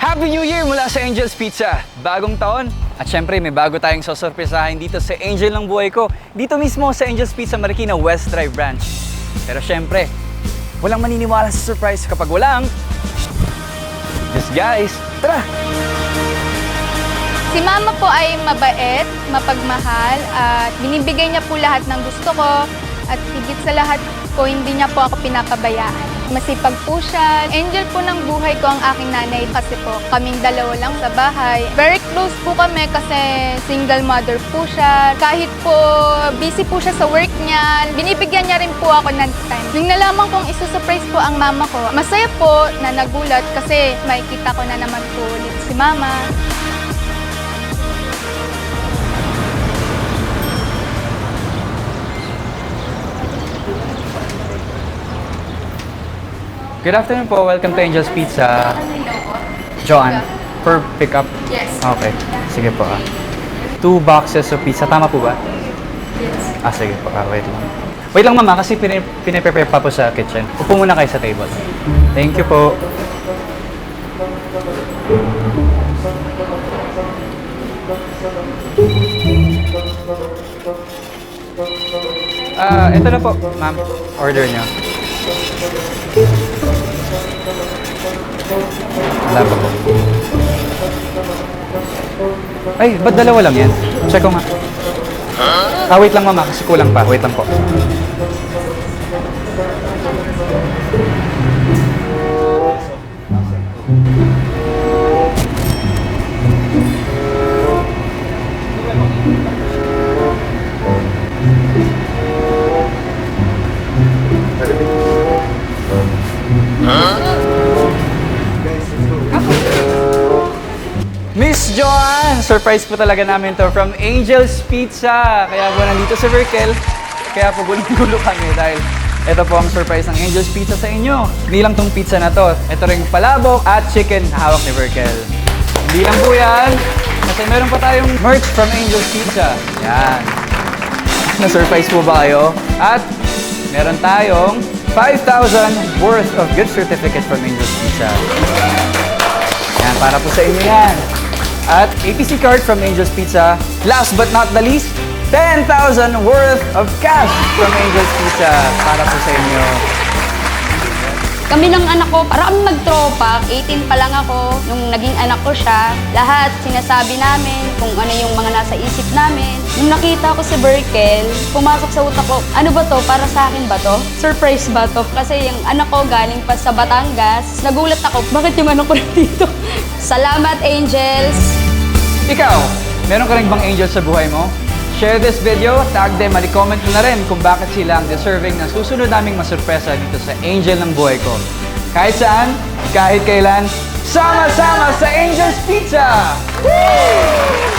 Happy New Year mula sa Angel's Pizza! Bagong taon! At syempre, may bago tayong sasorpresahin dito sa Angel ng buhay ko. Dito mismo sa Angel's Pizza Marikina West Drive Branch. Pero syempre, walang maniniwala sa surprise kapag walang... Yes guys, tara! Si mama po ay mabait, mapagmahal, at binibigay niya po lahat ng gusto ko. At higit sa lahat po, hindi niya po ako pinapabayaan. Masipag po siya. Angel po ng buhay ko ang aking nanay kasi po kaming dalawa lang sa bahay. Very close po kami kasi single mother po siya. Kahit po busy po siya sa work niya, binibigyan niya rin po ako ng time. Nung nalaman kong isusurprise po ang mama ko, masaya po na nagulat kasi makikita ko na naman po ulit si mama. Good afternoon po, welcome to Angel's Pizza. Joanne, per pickup? Yes. Okay, sige po ah. Two boxes of pizza, tama po ba? Yes. Ah, sige po. Ah, wait lang. Wait lang mama, kasi pine-prepare pa po sa kitchen. Upo muna kayo sa table. Thank you po. Ah, ito na po, ma'am. Order niyo. Wala po. Ay, ba't dalawa lang yan? Check ko nga. Ah, wait lang mama, kasi kulang pa. Wait lang po. Miss Joanne! Surprise po talaga namin to from Angel's Pizza. Kaya po nandito sa Virkel. Kaya po gulong-gulo kami dahil ito po ang surprise ng Angel's Pizza sa inyo. Hindi lang tong pizza na to. Ito rin palabok at chicken hawak ni Virkel. Hindi lang po yan. Kasi meron pa tayong merch from Angel's Pizza. Yan. Na-surprise po ba kayo? At meron tayong 5,000 worth of gift certificate from Angel's Pizza. Yan, para po sa inyo yan. At APC card from Angel's Pizza. Last but not the least, 10,000 worth of cash from Angel's Pizza para po sa inyo. Kami ng anak ko, para kami magtropa. 18 pa lang ako nung naging anak ko siya. Lahat sinasabi namin kung ano yung mga nasa isip namin. Nung nakita ko si Berkel, pumasok sa utak ko, ano ba to? Para sa akin ba to? Surprise ba to? Kasi yung anak ko galing pa sa Batangas. Nagulat ako, bakit yung anak ko nandito? Salamat, Angels! Ikaw, meron ka rin bang angel sa buhay mo? Share this video, tag them, comment mo na rin kung bakit sila ang deserving na susunod naming masurpresa dito sa Angel ng buhay ko. Kahit saan, kahit kailan, sama-sama sa Angel's Pizza! Woo!